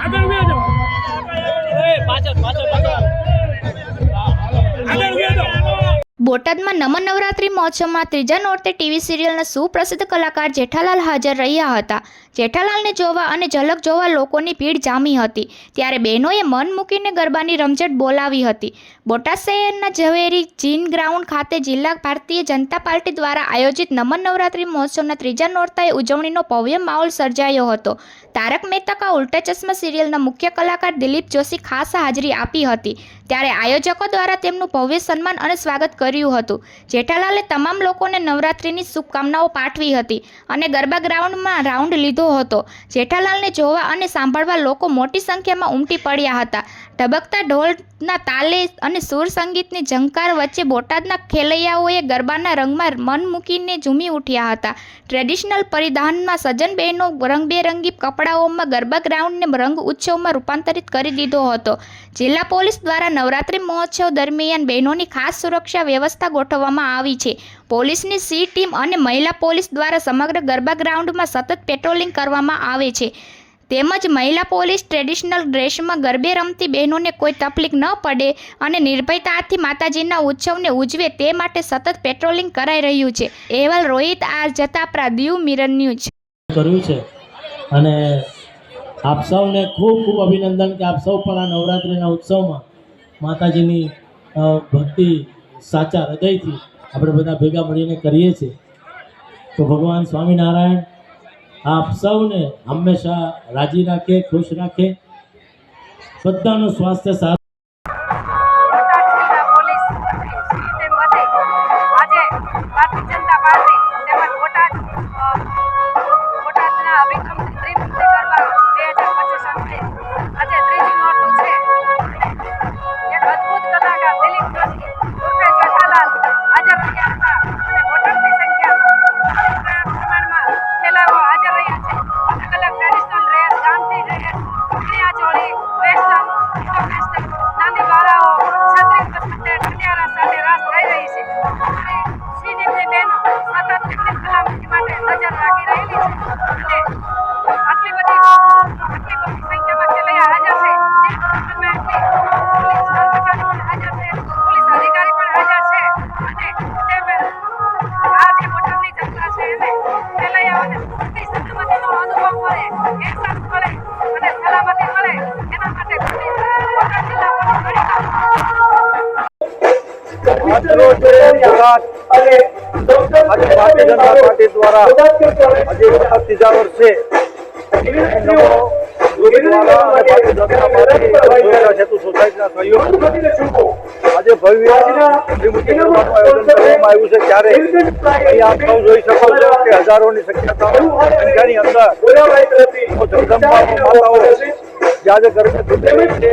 આગળ વ્યો જાઓ પાછળ પાછળ પાછળ. બોટાદમાં નમન નવરાત્રિ મહોત્સવમાં ત્રીજા નોરતે ટીવી સિરિયલના સુપ્રસિદ્ધ કલાકાર જેઠાલાલ હાજર રહ્યા હતા. જેઠાલાલને જોવા અને ઝલક જોવા લોકોની ભીડ જામી હતી. ત્યારે બહેનોએ મન મૂકીને ગરબાની રમઝટ બોલાવી હતી. બોટાદ શહેરના ઝવેરી જીન ગ્રાઉન્ડ ખાતે જિલ્લા ભારતીય જનતા પાર્ટી દ્વારા આયોજિત નમન નવરાત્રિ મહોત્સવના ત્રીજા નોરતાએ ઉજવણીનો ભવ્ય માહોલ સર્જાયો હતો. તારક મહેતા કા ઉલ્ટા ચશ્મા સિરિયલના મુખ્ય કલાકાર દિલીપ જોશી ખાસ હાજરી આપી હતી. ત્યારે આયોજકો દ્વારા તેમનું ભવ્ય સન્માન અને સ્વાગત કર્યું હતું. જેઠાલાલે તમામ લોકોને નવરાત્રિની શુભકામનાઓ પાઠવી હતી અને ગરબા ગ્રાઉન્ડમાં રાઉન્ડ લીધો હતો. જેઠાલાલને જોવા અને સાંભળવા લોકો મોટી સંખ્યામાં ઉમટી પડ્યા હતા. ધબકતા ઢોલના તાલે અને સુર સંગીતની ઝંકાર વચ્ચે બોટાદના ખેલૈયાઓએ ગરબાના રંગમાં મન મૂકીને ઝૂમી ઉઠ્યા હતા. ટ્રેડિશનલ પરિધાનમાં સજ્જન બહેનો રંગબેરંગી કપડાઓમાં ગરબા ગ્રાઉન્ડને રંગ ઉત્સવમાં રૂપાંતરિત કરી દીધો હતો. જિલ્લા પોલીસ દ્વારા નવરાત્રિ મહોત્સવ દરમિયાન બહેનોની ખાસ સુરક્ષા વ્યવસ્થા ગોઠવવામાં આવી છે. પોલીસની સી ટીમ અને મહિલા પોલીસ દ્વારા સમગ્ર ગરબા ગ્રાઉન્ડમાં સતત પેટ્રોલિંગ કરવામાં આવે છે. તેમજ મહિલા પોલીસ ટ્રેડિશનલ ડ્રેસમાં ગરબે રમતી બહેનોને કોઈ તકલીફ ન પડે અને નિર્ભયતાથી માતાજીના ઉત્સવને ઉજવે તે માટે સતત પેટ્રોલિંગ કરાઈ રહ્યું છે. અહેવાલ Rohit R Jatapara Diu mirror news. કર્યું છે. અને આપ સૌને ખૂબ ખૂબ અભિનંદન કે આપ સૌ પણ આ નવરાત્રિના ઉત્સવમાં માતાજીની ભક્તિ સાચા હૃદયથી આપણે બધા ભેગા મળીને કરીએ છીએ. તો ભગવાન સ્વામિનારાયણ આપ સૌને હંમેશા રાજી રાખે ખુશ રાખે. બધાનું સ્વાસ્થ્ય સારું આજે ત્રીજી આજરોજ ગુજરાત અને ભારતીય જનતા પાર્ટી દ્વારા આજે વખત ત્રીજા વર્ષે આજે ભવ્ય કરવામાં આવ્યું છે. ત્યારે આપ સૌ જોઈ શકો છો કે હજારોની સંખ્યા સંખ્યાની અંદર જગદંબા માતાઓ જે ગરબે છે.